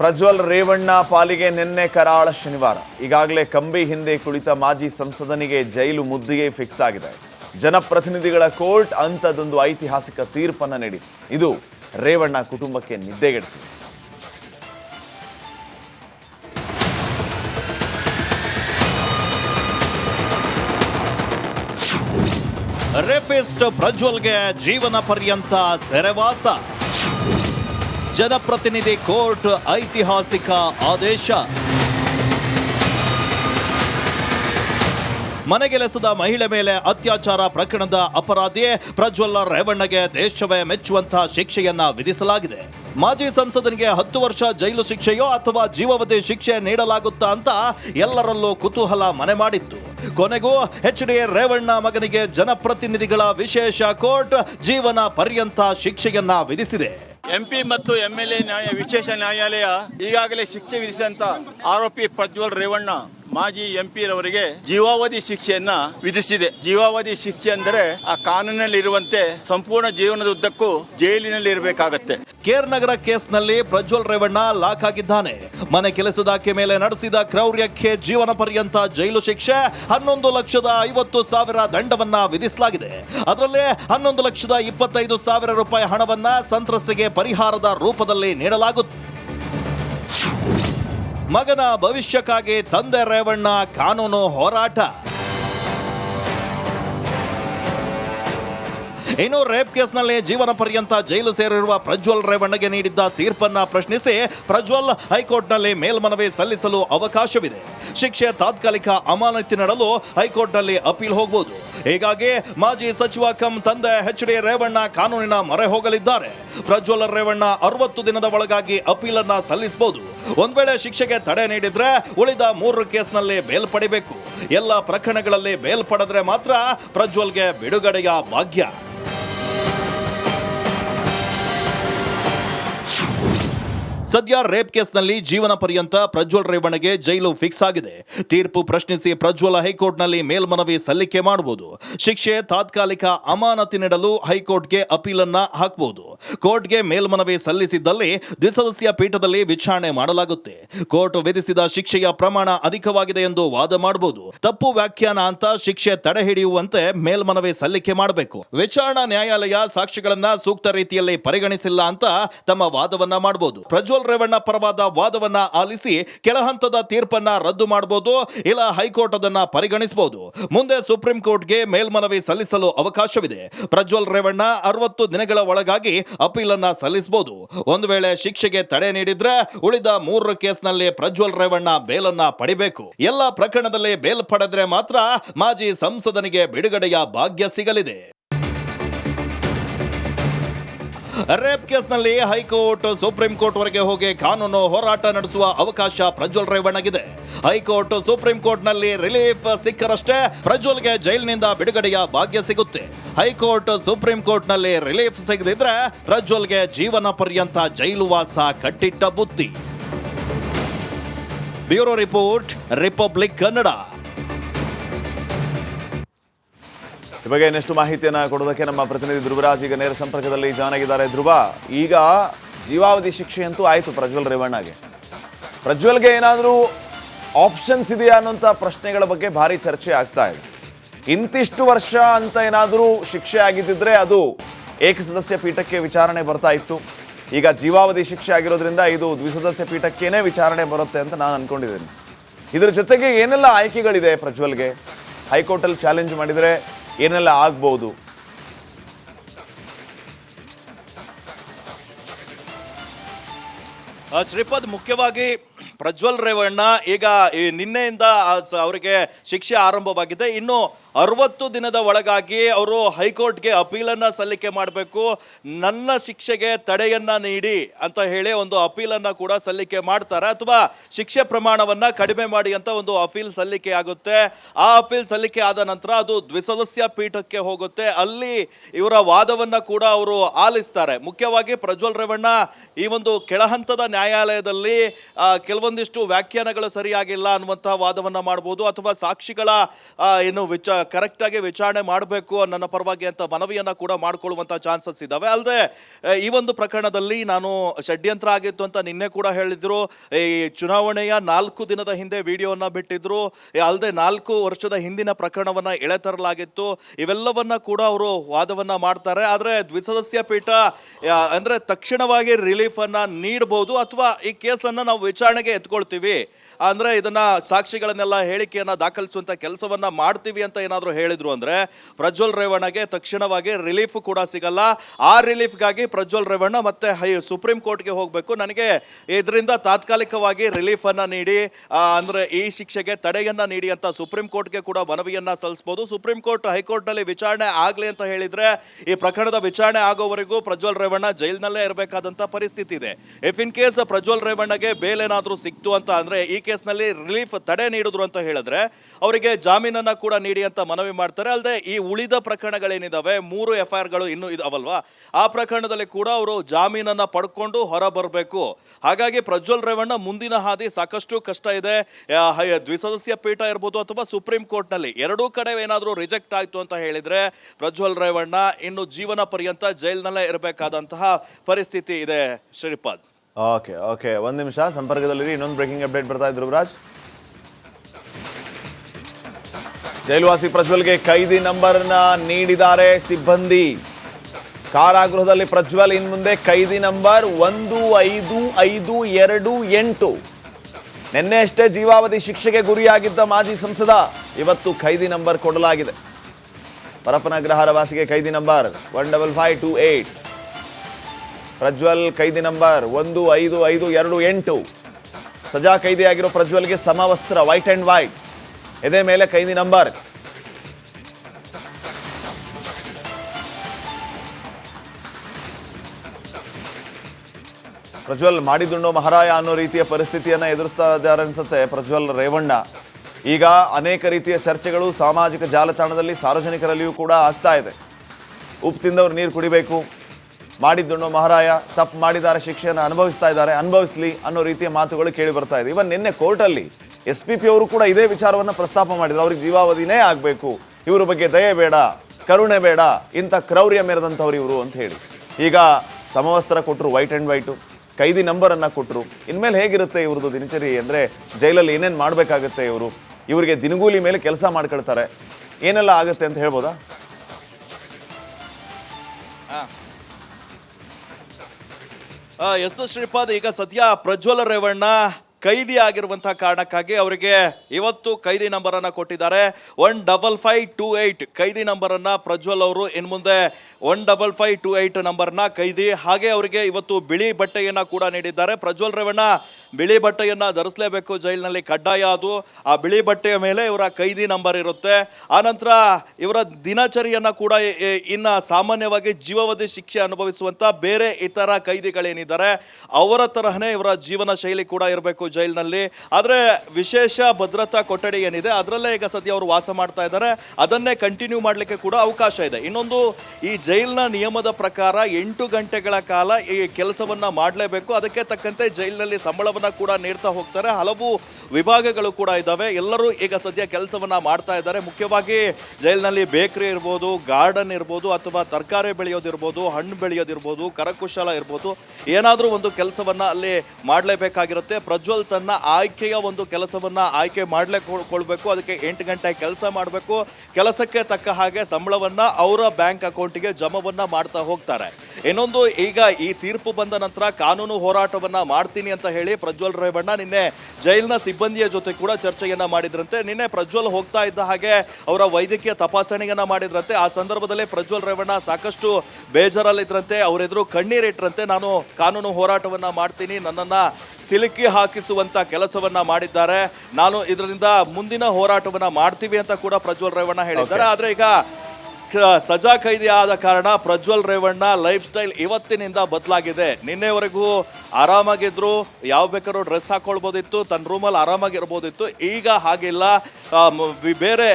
ಪ್ರಜ್ವಲ್ ರೇವಣ್ಣ ಪಾಲಿಗೆ ನಿನ್ನೆ ಕರಾಳ ಶನಿವಾರ. ಈಗಾಗಲೇ ಕಂಬಿ ಹಿಂದೆ ಕುಳಿತ ಮಾಜಿ ಸಂಸದನಿಗೆ ಜೈಲು ಮುದ್ದಿಗೆ ಫಿಕ್ಸ್ ಆಗಿದೆ. ಜನಪ್ರತಿನಿಧಿಗಳ ಕೋರ್ಟ್ ಅಂಥದ್ದೊಂದು ಐತಿಹಾಸಿಕ ತೀರ್ಪನ್ನು ನೀಡಿ ಇದು ರೇವಣ್ಣ ಕುಟುಂಬಕ್ಕೆ ನಿದ್ದೆಗೆಡಿಸಿದೆ. ರೇಪಿಸ್ಟ್ ಪ್ರಜ್ವಲ್ಗೆ ಜೀವನ ಪರ್ಯಂತ ಸೆರೆವಾಸ. ಜನಪ್ರತಿನಿಧಿ ಕೋರ್ಟ್ ಐತಿಹಾಸಿಕ ಆದೇಶ. ಮನೆಗೆಲಸದ ಮಹಿಳೆ ಮೇಲೆ ಅತ್ಯಾಚಾರ ಪ್ರಕರಣದ ಅಪರಾಧಿ ಪ್ರಜ್ವಲ್ಲ ರೇವಣ್ಣಗೆ ದೇಶವೇ ಮೆಚ್ಚುವಂತಹ ಶಿಕ್ಷೆಯನ್ನ ವಿಧಿಸಲಾಗಿದೆ. ಮಾಜಿ ಸಂಸದನಿಗೆ ಹತ್ತು ವರ್ಷ ಜೈಲು ಶಿಕ್ಷೆಯೋ ಅಥವಾ ಜೀವಾವಧಿ ಶಿಕ್ಷೆ ನೀಡಲಾಗುತ್ತಾ ಅಂತ ಎಲ್ಲರಲ್ಲೂ ಕುತೂಹಲ ಮನೆ ಮಾಡಿತ್ತು. ಕೊನೆಗೂ ಎಚ್ ಡಿ ರೇವಣ್ಣ ಮಗನಿಗೆ ಜನಪ್ರತಿನಿಧಿಗಳ ವಿಶೇಷ ಕೋರ್ಟ್ ಜೀವನ ಪರ್ಯಂತ ಶಿಕ್ಷೆಯನ್ನ ವಿಧಿಸಿದೆ. ಎಂಪಿ ಮತ್ತು ಎಂಎಲ್ಎ ನ್ಯಾಯ ವಿಶೇಷ ನ್ಯಾಯಾಲಯ ಈಗಾಗಲೇ ಶಿಕ್ಷೆ ವಿಧಿಸಿದಂತ ಆರೋಪಿ ಪ್ರಜ್ವಲ್ ರೇವಣ್ಣ. ಮಾಜಿ ಎಂಪಿ ರವರಿಗೆ ಜೀವಾವಧಿ ಶಿಕ್ಷೆಯನ್ನ ವಿಧಿಸಿದೆ. ಜೀವಾವಧಿ ಶಿಕ್ಷೆ ಅಂದರೆ ಆ ಕಾನೂನಲ್ಲಿ ಇರುವಂತೆ ಸಂಪೂರ್ಣ ಜೀವನದ ಉದ್ದಕ್ಕೂ ಜೈಲಿನಲ್ಲಿ ಇರಬೇಕಾಗತ್ತೆ. ಕೇರ್ ನಗರ ಕೇಸ್ನಲ್ಲಿ ಪ್ರಜ್ವಲ್ ರೇವಣ್ಣ ಲಾಕ್ ಆಗಿದ್ದಾನೆ. ಮನೆ ಕೆಲಸದಾಕೆ ಮೇಲೆ ನಡೆಸಿದ ಕ್ರೌರ್ಯಕ್ಕೆ ಜೀವನ ಪರ್ಯಂತ ಜೈಲು ಶಿಕ್ಷೆ, ಹನ್ನೊಂದು ಲಕ್ಷದ ಐವತ್ತು ಸಾವಿರ ದಂಡವನ್ನ ವಿಧಿಸಲಾಗಿದೆ. ಅದರಲ್ಲೇ ಹನ್ನೊಂದು ಲಕ್ಷದ ಇಪ್ಪತ್ತೈದು ಸಾವಿರ ರೂಪಾಯಿ ಹಣವನ್ನ ಸಂತ್ರಸ್ತೆಗೆ ಪರಿಹಾರದ ರೂಪದಲ್ಲಿ ನೀಡಲಾಗುತ್ತೆ ಮಗನ ಭವಿಷ್ಯಕ್ಕಾಗಿ ತಂದೆ ರೇವಣ್ಣ ಕಾನೂನು ಹೋರಾಟ. ಇನ್ನು ರೇಪ್ ಕೇಸ್ನಲ್ಲಿ ಜೀವನ ಪರ್ಯಂತ ಜೈಲು ಸೇರಿರುವ ಪ್ರಜ್ವಲ್ ರೇವಣ್ಣಗೆ ನೀಡಿದ್ದ ತೀರ್ಪನ್ನ ಪ್ರಶ್ನಿಸಿ ಪ್ರಜ್ವಲ್ ಹೈಕೋರ್ಟ್ನಲ್ಲಿ ಮೇಲ್ಮನವಿ ಸಲ್ಲಿಸಲು ಅವಕಾಶವಿದೆ. ಶಿಕ್ಷೆ ತಾತ್ಕಾಲಿಕ ಅಮಾನತಿನಡಲು ಹೈಕೋರ್ಟ್ನಲ್ಲಿ ಅಪೀಲ್ ಹೋಗಬಹುದು ಹೀಗಾಗಿ ಮಾಜಿ ಸಚಿವ ಕಂ ತಂದೆ ಎಚ್ ಡಿ ರೇವಣ್ಣ ಕಾನೂನಿನ ಮೊರೆ ಹೋಗಲಿದ್ದಾರೆ. ಪ್ರಜ್ವಲ್ ರೇವಣ್ಣ ಅರವತ್ತು ದಿನದ ಒಳಗಾಗಿ ಅಪೀಲ್ ಅನ್ನ ಸಲ್ಲಿಸಬಹುದು ಒಂದ್ ವೇಳೆ ಶಿಕ್ಷೆಗೆ ತಡೆ ನೀಡಿದ್ರೆ ಉಳಿದ ಮೂರು ಕೇಸ್ನಲ್ಲಿ ಬೇಲ್ ಪಡಿಬೇಕು. ಎಲ್ಲ ಪ್ರಕರಣಗಳಲ್ಲಿ ಬೇಲ್ ಪಡೆದ್ರೆ ಮಾತ್ರ ಪ್ರಜ್ವಲ್ಗೆ ಬಿಡುಗಡೆಯ ಭಾಗ್ಯ. ಸದ್ಯ ರೇಪ್ ಕೇಸ್ನಲ್ಲಿ ಜೀವನ ಪರ್ಯಂತ ಪ್ರಜ್ವಲ್ ರೇವಣ್ಣಗೆ ಜೈಲು ಫಿಕ್ಸ್ ಆಗಿದೆ. ತೀರ್ಪು ಪ್ರಶ್ನಿಸಿ ಪ್ರಜ್ವಲ್ ಹೈಕೋರ್ಟ್ನಲ್ಲಿ ಮೇಲ್ಮನವಿ ಸಲ್ಲಿಕೆ ಮಾಡಬಹುದು. ಶಿಕ್ಷೆ ತಾತ್ಕಾಲಿಕ ಅಮಾನತಿ ನೀಡಲು ಹೈಕೋರ್ಟ್ಗೆ ಅಪೀಲನ್ನ ಹಾಕಬಹುದು ಕೋರ್ಟ್ಗೆ ಮೇಲ್ಮನವಿ ಸಲ್ಲಿಸಿದ್ದಲ್ಲಿ ದ್ವಿಸದಸ್ಯ ಪೀಠದಲ್ಲಿ ವಿಚಾರಣೆ ಮಾಡಲಾಗುತ್ತೆ. ಕೋರ್ಟ್ ವಿಧಿಸಿದ ಶಿಕ್ಷೆಯ ಪ್ರಮಾಣ ಅಧಿಕವಾಗಿದೆ ಎಂದು ವಾದ ಮಾಡಬಹುದು. ತಪ್ಪು ವ್ಯಾಖ್ಯಾನ ಅಂತ ಶಿಕ್ಷೆ ತಡೆ ಹಿಡಿಯುವಂತೆ ಮೇಲ್ಮನವಿ ಸಲ್ಲಿಕೆ ಮಾಡಬೇಕು. ವಿಚಾರಣಾ ನ್ಯಾಯಾಲಯ ಸಾಕ್ಷಿಗಳನ್ನ ಸೂಕ್ತ ರೀತಿಯಲ್ಲಿ ಪರಿಗಣಿಸಿಲ್ಲ ಅಂತ ತಮ್ಮ ವಾದವನ್ನ ಮಾಡಬಹುದು. ಪ್ರಜ್ವಲ್ ರೇವಣ್ಣ ಪರವಾದ ವಾದವನ್ನ ಆಲಿಸಿ ಕೆಳಹಂತದ ತೀರ್ಪನ್ನ ರದ್ದು ಮಾಡಬಹುದು, ಇಲ್ಲ ಹೈಕೋರ್ಟ್ ಅದನ್ನ ಪರಿಗಣಿಸಬಹುದು. ಮುಂದೆ ಸುಪ್ರೀಂ ಕೋರ್ಟ್ಗೆ ಮೇಲ್ಮನವಿ ಸಲ್ಲಿಸಲು ಅವಕಾಶವಿದೆ. ಪ್ರಜ್ವಲ್ ರೇವಣ್ಣ ಅರವತ್ತು ದಿನಗಳ ಒಳಗಾಗಿ ಅಪೀಲ್ ಅನ್ನ ಸಲ್ಲಿಸಬಹುದು ಒಂದು ವೇಳೆ ಶಿಕ್ಷೆಗೆ ತಡೆ ನೀಡಿದ್ರೆ ಉಳಿದ ಮೂರು ಕೇಸ್ನಲ್ಲಿ ಪ್ರಜ್ವಲ್ ರೇವಣ್ಣ ಬೇಲನ್ನ ಪಡಿಬೇಕು. ಎಲ್ಲ ಪ್ರಕರಣದಲ್ಲಿ ಬೇಲ್ ಪಡೆದ್ರೆ ಮಾತ್ರ ಮಾಜಿ ಸಂಸದನಿಗೆ ಬಿಡುಗಡೆಯ ಭಾಗ್ಯ ಸಿಗಲಿದೆ. ರೇಪ್ ಕೇಸ್ನಲ್ಲಿ ಹೈಕೋರ್ಟ್, ಸುಪ್ರೀಂ ಕೋರ್ಟ್ ವರೆಗೆ ಹೋಗಿ ಕಾನೂನು ಹೋರಾಟ ನಡೆಸುವ ಅವಕಾಶ ಪ್ರಜ್ವಲ್ ರೇವಣ್ಣಗಿದೆ. ಹೈಕೋರ್ಟ್, ಸುಪ್ರೀಂ ಕೋರ್ಟ್ನಲ್ಲಿ ರಿಲೀಫ್ ಸಿಕ್ಕರಷ್ಟೇ ಪ್ರಜ್ವಲ್ಗೆ ಜೈಲಿನಿಂದ ಬಿಡುಗಡೆಯ ಭಾಗ್ಯ ಸಿಗುತ್ತೆ. ಹೈಕೋರ್ಟ್, ಸುಪ್ರೀಂ ಕೋರ್ಟ್ನಲ್ಲಿ ರಿಲೀಫ್ ಸಿಗದಿದ್ರೆ ಪ್ರಜ್ವಲ್ಗೆ ಜೀವನ ಪರ್ಯಂತ ಜೈಲು ವಾಸ ಕಟ್ಟಿಟ್ಟ ಬುದ್ಧಿ. Bureau report, Republic Kannada. ಈ ಬಗ್ಗೆ ಇನ್ನಷ್ಟು ಮಾಹಿತಿಯನ್ನು ಕೊಡೋದಕ್ಕೆ ನಮ್ಮ ಪ್ರತಿನಿಧಿ ಧ್ರುವರಾಜ್ ಈಗ ನೇರ ಸಂಪರ್ಕದಲ್ಲಿ ಜಾಯ್ನ್ ಆಗಿದ್ದಾರೆ ಧ್ರುವ, ಈಗ ಜೀವಾವಧಿ ಶಿಕ್ಷೆ ಅಂತೂ ಆಯಿತು ಪ್ರಜ್ವಲ್ ರೇವಣ್ಣಗೆ. ಪ್ರಜ್ವಲ್ಗೆ ಏನಾದರೂ ಆಪ್ಷನ್ಸ್ ಇದೆಯಾ ಅನ್ನೋಂಥ ಪ್ರಶ್ನೆಗಳ ಬಗ್ಗೆ ಭಾರಿ ಚರ್ಚೆ ಆಗ್ತಾ ಇದೆ. ಇಂತಿಷ್ಟು ವರ್ಷ ಅಂತ ಏನಾದರೂ ಶಿಕ್ಷೆ ಆಗಿದ್ದಿದ್ರೆ ಅದು ಏಕಸದಸ್ಯ ಪೀಠಕ್ಕೆ ವಿಚಾರಣೆ ಬರ್ತಾ ಇತ್ತು. ಈಗ ಜೀವಾವಧಿ ಶಿಕ್ಷೆ ಆಗಿರೋದ್ರಿಂದ ಇದು ದ್ವಿಸದಸ್ಯ ಪೀಠಕ್ಕೇನೆ ವಿಚಾರಣೆ ಬರುತ್ತೆ ಅಂತ ನಾನು ಅನ್ಕೊಂಡಿದ್ದೀನಿ. ಇದರ ಜೊತೆಗೆ ಏನೆಲ್ಲ ಆಯ್ಕೆಗಳಿದೆ ಪ್ರಜ್ವಲ್ಗೆ? ಹೈಕೋರ್ಟಲ್ಲಿ ಚಾಲೆಂಜ್ ಮಾಡಿದರೆ ಏನೆಲ್ಲ ಆಗ್ಬೋದು? ಶ್ರೀಪದ್ ಮುಖ್ಯವಾಗಿ ಪ್ರಜ್ವಲ್ ರೇವಣ್ಣ ಈಗ ಈ ನಿನ್ನೆಯಿಂದ ಅವರಿಗೆ ಶಿಕ್ಷೆ ಆರಂಭವಾಗಿದೆ. ಇನ್ನು ಅರವತ್ತು ದಿನದ ಒಳಗಾಗಿ ಅವರು ಹೈಕೋರ್ಟ್ಗೆ ಅಪೀಲನ್ನು ಸಲ್ಲಿಕೆ ಮಾಡಬೇಕು. ನನ್ನ ಶಿಕ್ಷೆಗೆ ತಡೆಯನ್ನು ನೀಡಿ ಅಂತ ಹೇಳಿ ಒಂದು ಅಪೀಲನ್ನು ಕೂಡ ಸಲ್ಲಿಕೆ ಮಾಡ್ತಾರೆ. ಅಥವಾ ಶಿಕ್ಷೆ ಪ್ರಮಾಣವನ್ನು ಕಡಿಮೆ ಮಾಡಿ ಅಂತ ಒಂದು ಅಪೀಲ್ ಸಲ್ಲಿಕೆ ಆಗುತ್ತೆ. ಆ ಅಪೀಲ್ ಸಲ್ಲಿಕೆ ಆದ ನಂತರ ಅದು ದ್ವಿಸದಸ್ಯ ಪೀಠಕ್ಕೆ ಹೋಗುತ್ತೆ. ಅಲ್ಲಿ ಇವರ ವಾದವನ್ನು ಕೂಡ ಅವರು ಆಲಿಸ್ತಾರೆ. ಮುಖ್ಯವಾಗಿ ಪ್ರಜ್ವಲ್ ರೇವಣ್ಣ, ಈ ಒಂದು ಕೆಳಹಂತದ ನ್ಯಾಯಾಲಯದಲ್ಲಿ ಕೆಲವೊಂದಿಷ್ಟು ವ್ಯಾಖ್ಯಾನಗಳು ಸರಿಯಾಗಿಲ್ಲ ಅನ್ನುವಂತಹ ವಾದವನ್ನು ಮಾಡ್ಬೋದು. ಅಥವಾ ಸಾಕ್ಷಿಗಳ ಏನು ವಿಚ ಕರೆಕ್ಟ್ ಆಗಿ ವಿಚಾರಣೆ ಮಾಡಬೇಕು ನನ್ನ ಪರವಾಗಿ ಅಂತ ಮನವಿಯನ್ನ ಕೂಡ ಮಾಡಿಕೊಳ್ಳುವಂಥ ಚಾನ್ಸಸ್ ಇದಾವೆ. ಅಲ್ಲದೆ ಈ ಒಂದು ಪ್ರಕರಣದಲ್ಲಿ ನಾನು ಷಡ್ಯಂತ್ರ ಆಗಿತ್ತು ಅಂತ ನಿನ್ನೆ ಕೂಡ ಹೇಳಿದ್ರು. ಈ ಚುನಾವಣೆಯ ನಾಲ್ಕು ದಿನದ ಹಿಂದೆ ವಿಡಿಯೋವನ್ನು ಬಿಟ್ಟಿದ್ರು. ಅಲ್ಲದೆ ನಾಲ್ಕು ವರ್ಷದ ಹಿಂದಿನ ಪ್ರಕರಣವನ್ನ ಎಳೆತರಲಾಗಿತ್ತು. ಇವೆಲ್ಲವನ್ನ ಕೂಡ ಅವರು ವಾದವನ್ನ ಮಾಡ್ತಾರೆ. ಆದರೆ ದ್ವಿಸದಸ್ಯ ಪೀಠ ಅಂದರೆ ತಕ್ಷಣವಾಗಿ ರಿಲೀಫ್ ಅನ್ನ ನೀಡಬಹುದು ಅಥವಾ ಈ ಕೇಸನ್ನು ನಾವು ವಿಚಾರಣೆಗೆ ಎತ್ಕೊಳ್ತೀವಿ. ಅಂದ್ರೆ ಇದನ್ನ ಸಾಕ್ಷಿಗಳನ್ನೆಲ್ಲ ಹೇಳಿಕೆಯನ್ನ ದಾಖಲಿಸುವಂತ ಕೆಲಸವನ್ನ ಮಾಡ್ತೀವಿ ಅಂತ ಏನಾದ್ರು ಹೇಳಿದ್ರು ಅಂದ್ರೆ ಪ್ರಜ್ವಲ್ ರೇವಣ್ಣಗೆ ತಕ್ಷಣವಾಗಿ ರಿಲೀಫ್ ಕೂಡ ಸಿಗಲ್ಲ. ಆ ರಿಲೀಫ್ಗಾಗಿ ಪ್ರಜ್ವಲ್ ರೇವಣ್ಣ ಮತ್ತೆ ಹೈ ಸುಪ್ರೀಂ ಕೋರ್ಟ್ಗೆ ಹೋಗಬೇಕು. ನನಗೆ ಇದರಿಂದ ತಾತ್ಕಾಲಿಕವಾಗಿ ರಿಲೀಫ್ ಅನ್ನ ನೀಡಿ ಅಂದರೆ ಈ ಶಿಕ್ಷೆಗೆ ತಡೆಯನ್ನ ನೀಡಿ ಅಂತ ಸುಪ್ರೀಂ ಕೋರ್ಟ್ಗೆ ಕೂಡ ಮನವಿಯನ್ನ ಸಲ್ಲಿಸ್ಬೋದು. ಸುಪ್ರೀಂ ಕೋರ್ಟ್ ಹೈಕೋರ್ಟ್ನಲ್ಲಿ ವಿಚಾರಣೆ ಆಗಲಿ ಅಂತ ಹೇಳಿದ್ರೆ ಈ ಪ್ರಕರಣದ ವಿಚಾರಣೆ ಆಗೋವರೆಗೂ ಪ್ರಜ್ವಲ್ ರೇವಣ್ಣ ಜೈಲ್ನಲ್ಲೇ ಇರಬೇಕಾದಂಥ ಪರಿಸ್ಥಿತಿ ಇದೆ. ಇಫ್ ಇನ್ ಕೇಸ್ ಪ್ರಜ್ವಲ್ ರೇವಣ್ಣಗೆ ಬೇಲ್ ಏನಾದರೂ ಸಿಕ್ತು ಅಂತ ಅಂದ್ರೆ ಈ ಕೇಸ್ನಲ್ಲಿ ರಿಲೀಫ್ ತಡೆ ನೀಡಿದ್ರು ಅಂತ ಹೇಳಿದ್ರೆ ಅವರಿಗೆ ಜಾಮೀನನ್ನ ಕೂಡ ನೀಡಿ ಅಂತ ಮನವಿ ಮಾಡ್ತಾರೆ. ಅಲ್ಲದೆ ಈ ಉಳಿದ ಪ್ರಕರಣಗಳೇನಿದಾವೆ, ಮೂರು ಎಫ್ ಐ ಆರ್ಗಳು ಇನ್ನೂ ಇದಾವಲ್ವಾ ಆ ಪ್ರಕರಣದಲ್ಲಿ ಕೂಡ ಅವರು ಜಾಮೀನನ್ನ ಪಡ್ಕೊಂಡು ಹೊರ ಬರಬೇಕು ಹಾಗಾಗಿ ಪ್ರಜ್ವಲ್ ರೇವಣ್ಣ ಮುಂದಿನ ಹಾದಿ ಸಾಕಷ್ಟು ಕಷ್ಟ ಇದೆ. ದ್ವಿಸದಸ್ಯ ಪೀಠ ಇರ್ಬೋದು ಅಥವಾ ಸುಪ್ರೀಂ ಕೋರ್ಟ್ನಲ್ಲಿ ಎರಡೂ ಕಡೆ ಏನಾದರೂ ರಿಜೆಕ್ಟ್ ಆಯ್ತು ಅಂತ ಹೇಳಿದ್ರೆ ಪ್ರಜ್ವಲ್ ರೇವಣ್ಣ ಇನ್ನು ಜೀವನ ಪರ್ಯಂತ ಜೈಲ್ನಲ್ಲೇ ಇರಬೇಕಾದಂತಹ ಪರಿಸ್ಥಿತಿ ಇದೆ, ಶ್ರೀಪಾದ್. Okay okay. ಒಂದು ನಿಮಿಷ ಸಂಪರ್ಕದಲ್ಲಿ ಇನ್ನೊಂದು ಬ್ರೇಕಿಂಗ್ ಅಪ್ಡೇಟ್ ಬರ್ತಾ ಇದ್ರು ಧ್ರುವರಾಜ್ ಜೈಲುವಾಸಿ ಪ್ರಜ್ವಲ್ಗೆ ಕೈದಿ ನಂಬರ್ನ ನೀಡಿದ್ದಾರೆ ಸಿಬ್ಬಂದಿ. ಕಾರಾಗೃಹದಲ್ಲಿ ಪ್ರಜ್ವಲ್ ಇನ್ ಮುಂದೆ ಕೈದಿ ನಂಬರ್ ಒಂದು ಐದು ಐದು ಎರಡು ಎಂಟು. ನಿನ್ನೆ ಅಷ್ಟೇ ಜೀವಾವಧಿ ಶಿಕ್ಷೆಗೆ ಗುರಿಯಾಗಿದ್ದ ಮಾಜಿ ಸಂಸದ, ಇವತ್ತು ಖೈದಿ ನಂಬರ್ ಕೊಡಲಾಗಿದೆ. ಪರಪನಗ್ರಹಾರ ವಾಸಿಗೆ ಖೈದಿ number one double five two eight. Prajwal ಕೈದಿ number ಒಂದು ಐದು ಐದು ಎರಡು ಎಂಟು. ಸಜಾ ಕೈದಿಯಾಗಿರೋ ಪ್ರಜ್ವಲ್ಗೆ ಸಮವಸ್ತ್ರ, ವೈಟ್ ಅಂಡ್ ವೈಟ್. ಎದೆ ಮೇಲೆ ಕೈದಿ ನಂಬರ್. ಪ್ರಜ್ವಲ್ ಮಾಡಿದುಂಡೋ ಮಹಾರಾಯ ಅನ್ನೋ ರೀತಿಯ ಪರಿಸ್ಥಿತಿಯನ್ನ ಎದುರಿಸ್ತಾ ಇದ್ದಾರೆ ಅನ್ಸುತ್ತೆ ಪ್ರಜ್ವಲ್ ರೇವಣ್ಣ. ಈಗ ಅನೇಕ ರೀತಿಯ ಚರ್ಚೆಗಳು ಸಾಮಾಜಿಕ ಜಾಲತಾಣದಲ್ಲಿ ಸಾರ್ವಜನಿಕರಲ್ಲಿಯೂ ಕೂಡ ಆಗ್ತಾ ಇದೆ. ಉಪ್ಪು ತಿಂದವ್ರು ನೀರು ಕುಡಿಬೇಕು. ಮಾಡಿದ್ದುಣ್ಣೋ ಮಹಾರಾಯ ತಪ್ಪು ಮಾಡಿದ್ದಾರೆ ಶಿಕ್ಷೆಯನ್ನು ಅನುಭವಿಸ್ತಾ ಇದ್ದಾರೆ. ಅನುಭವಿಸ್ಲಿ ಅನ್ನೋ ರೀತಿಯ ಮಾತುಗಳು ಕೇಳಿ ಬರ್ತಾ ಇದೆ. ಇವನ್ ನಿನ್ನೆ ಕೋರ್ಟಲ್ಲಿ ಎಸ್ ಪಿ ಪಿ ಅವರು ಕೂಡ ಇದೇ ವಿಚಾರವನ್ನು ಪ್ರಸ್ತಾಪ ಮಾಡಿದ್ರು. ಅವ್ರಿಗೆ ಜೀವಾವಧಿನೇ ಆಗಬೇಕು. ಇವರ ಬಗ್ಗೆ ದಯೆ ಬೇಡ, ಕರುಣೆ ಬೇಡ, ಇಂಥ ಕ್ರೌರ್ಯ ಮೆರೆದಂಥವ್ರು ಇವರು ಅಂತ ಹೇಳಿ. ಈಗ ಸಮವಸ್ತ್ರ ಕೊಟ್ಟರು ವೈಟ್ ಆ್ಯಂಡ್ ವೈಟು ಕೈದಿ ನಂಬರನ್ನು ಕೊಟ್ಟರು ಇನ್ಮೇಲೆ ಹೇಗಿರುತ್ತೆ ಇವ್ರದ್ದು ದಿನಚರಿ ಅಂದರೆ ಜೈಲಲ್ಲಿ ಏನೇನು ಮಾಡಬೇಕಾಗುತ್ತೆ ಇವರು? ಇವರಿಗೆ ದಿನಗೂಲಿ ಮೇಲೆ ಕೆಲಸ ಮಾಡ್ಕೊಳ್ತಾರೆ. ಏನೆಲ್ಲ ಆಗುತ್ತೆ ಅಂತ ಹೇಳ್ಬೋದಾ? ಎಸ್ ಎಸ್ ಶ್ರೀಪಾದ್, ಈಗ ಸದ್ಯ ಪ್ರಜ್ವಲ ರೇವಣ್ಣ ಕೈದಿ ಆಗಿರುವಂತಹ ಕಾರಣಕ್ಕಾಗಿ ಅವರಿಗೆ ಇವತ್ತು ಕೈದಿ ನಂಬರ್ ಅನ್ನ ಕೊಟ್ಟಿದ್ದಾರೆ. One double five two eight ಕೈದಿ number ಅನ್ನ ಪ್ರಜ್ವಲ್ ಅವರು ಇನ್ ಮುಂದೆ one double five two eight ನಂಬರ್ನ ಕೈದಿ. ಹಾಗೆ ಅವರಿಗೆ ಇವತ್ತು ಬಿಳಿ ಬಟ್ಟೆಯನ್ನು ಕೂಡ ನೀಡಿದ್ದಾರೆ. ಪ್ರಜ್ವಲ್ ರೇವಣ್ಣ, ಬಿಳಿ ಬಟ್ಟೆಯನ್ನು ಧರಿಸಲೇಬೇಕು ಜೈಲಿನಲ್ಲಿ ಕಡ್ಡಾಯ ಅದು. ಆ ಬಿಳಿ ಬಟ್ಟೆಯ ಮೇಲೆ ಇವರ ಕೈದಿ ನಂಬರ್ ಇರುತ್ತೆ. ಆನಂತರ ಇವರ ದಿನಚರಿಯನ್ನು ಕೂಡ ಇನ್ನ ಸಾಮಾನ್ಯವಾಗಿ ಜೀವಾವಧಿ ಶಿಕ್ಷೆ ಅನುಭವಿಸುವಂಥ ಬೇರೆ ಇತರ ಕೈದಿಗಳೇನಿದ್ದಾರೆ, ಅವರ ತರಹನೇ ಇವರ ಜೀವನ ಶೈಲಿ ಕೂಡ ಇರಬೇಕು ಜೈಲಿನಲ್ಲಿ. ಆದರೆ ವಿಶೇಷ ಭದ್ರತಾ ಕೊಠಡಿ ಏನಿದೆ, ಅದರಲ್ಲೇ ಈಗ ಸದ್ಯ ಅವರು ವಾಸ ಮಾಡ್ತಾ ಇದ್ದಾರೆ. ಅದನ್ನೇ ಕಂಟಿನ್ಯೂ ಮಾಡಲಿಕ್ಕೆ ಕೂಡ ಅವಕಾಶ ಇದೆ. ಇನ್ನೊಂದು, ಈ ಜೈಲಿನ ನಿಯಮದ ಪ್ರಕಾರ ಎಂಟು ಗಂಟೆಗಳ ಕಾಲ ಈ ಕೆಲಸವನ್ನ ಮಾಡಲೇಬೇಕು. ಅದಕ್ಕೆ ತಕ್ಕಂತೆ ಜೈಲಿನಲ್ಲಿ ಸಂಬಳವನ್ನು ಕೂಡ ನೀಡ್ತಾ ಹೋಗ್ತಾರೆ. ಹಲವು ವಿಭಾಗಗಳು ಕೂಡ ಇದ್ದಾವೆ ಎಲ್ಲರೂ ಈಗ ಸದ್ಯ ಕೆಲಸವನ್ನ ಮಾಡ್ತಾ ಇದ್ದಾರೆ. ಮುಖ್ಯವಾಗಿ ಜೈಲಿನಲ್ಲಿ ಬೇಕರಿ ಇರ್ಬೋದು, ಗಾರ್ಡನ್ ಇರ್ಬೋದು, ಅಥವಾ ತರಕಾರಿ ಬೆಳೆಯೋದಿರ್ಬೋದು ಹಣ್ಣು ಬೆಳೆಯೋದಿರ್ಬೋದು ಕರಕುಶಲ ಇರ್ಬೋದು. ಏನಾದರೂ ಒಂದು ಕೆಲಸವನ್ನ ಅಲ್ಲಿ ಮಾಡಲೇಬೇಕಾಗಿರುತ್ತೆ. ಪ್ರಜ್ವಲ್ ತನ್ನ ಆಯ್ಕೆಯ ಒಂದು ಕೆಲಸವನ್ನ ಆಯ್ಕೆ ಮಾಡಲೇ ಕೊಳ್ಬೇಕು ಅದಕ್ಕೆ ಎಂಟು ಗಂಟೆ ಕೆಲಸ ಮಾಡಬೇಕು. ಕೆಲಸಕ್ಕೆ ತಕ್ಕ ಹಾಗೆ ಸಂಬಳವನ್ನ ಅವರ ಬ್ಯಾಂಕ್ ಅಕೌಂಟಿಗೆ ಜಮವನ್ನ ಮಾಡ್ತಾ ಹೋಗ್ತಾರೆ. ಇನ್ನೊಂದು ಈಗ ಈ ತೀರ್ಪು ಬಂದ ನಂತರ ಕಾನೂನು ಹೋರಾಟವನ್ನ ಮಾಡ್ತೀನಿ ಅಂತ ಹೇಳಿ ಪ್ರಜ್ವಲ್ ರೇವಣ್ಣ ನಿನ್ನೆ ಜೈಲಿನ ಸಿಬ್ಬಂದಿಯ ಜೊತೆ ಕೂಡ ಚರ್ಚೆಯನ್ನ ಮಾಡಿದ್ರಂತೆ. ನಿನ್ನೆ ಪ್ರಜ್ವಲ್ ಹೋಗ್ತಾ ಇದ್ದ ಹಾಗೆ ಅವರ ವೈದ್ಯಕೀಯ ತಪಾಸಣೆಯನ್ನ ಮಾಡಿದ್ರಂತೆ. ಆ ಸಂದರ್ಭದಲ್ಲಿ ಪ್ರಜ್ವಲ್ ರೇವಣ್ಣ ಸಾಕಷ್ಟು ಬೇಜಾರಲ್ಲಿದ್ರಂತೆ. ಅವರೆದುರು ಕಣ್ಣೀರಿಟ್ರಂತೆ ನಾನು ಕಾನೂನು ಹೋರಾಟವನ್ನ ಮಾಡ್ತೀನಿ. ನನ್ನನ್ನ ಸಿಲುಕಿ ಹಾಕಿಸುವಂತ ಕೆಲಸವನ್ನ ಮಾಡಿದ್ದಾರೆ. ನಾನು ಇದರಿಂದ ಮುಂದಿನ ಹೋರಾಟವನ್ನ ಮಾಡ್ತೀವಿ ಅಂತ ಕೂಡ ಪ್ರಜ್ವಲ್ ರೇವಣ್ಣ ಹೇಳಿದ್ದಾರೆ. ಆದ್ರೆ ಈಗ ಸಜಾ ಖೈದಿ ಆದ ಕಾರಣ ಪ್ರಜ್ವಲ್ ರೇವಣ್ಣ ಲೈಫ್ ಸ್ಟೈಲ್ ಇವತ್ತಿನಿಂದ ಬದಲಾಗಿದೆ. ನಿನ್ನೆವರೆಗೂ ಆರಾಮಾಗಿದ್ರು, ಯಾವ ಬೇಕಾದ್ರೂ ಡ್ರೆಸ್ ಹಾಕೊಳ್ಬೋದಿತ್ತು ತನ್ನ ರೂಮಲ್ಲಿ ಆರಾಮಾಗಿರ್ಬೋದಿತ್ತು. ಈಗ ಹಾಗಿಲ್ಲ. ಬೇರೆ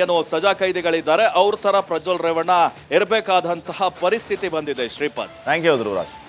ಏನು ಸಜಾ ಕೈದಿಗಳಿದ್ದಾರೆ ಅವ್ರ ಥರ ಪ್ರಜ್ವಲ್ ರೇವಣ್ಣ ಇರಬೇಕಾದಂತಹ ಪರಿಸ್ಥಿತಿ ಬಂದಿದೆ ಶ್ರೀಪಾದ್. Thank you Dhruvaraj.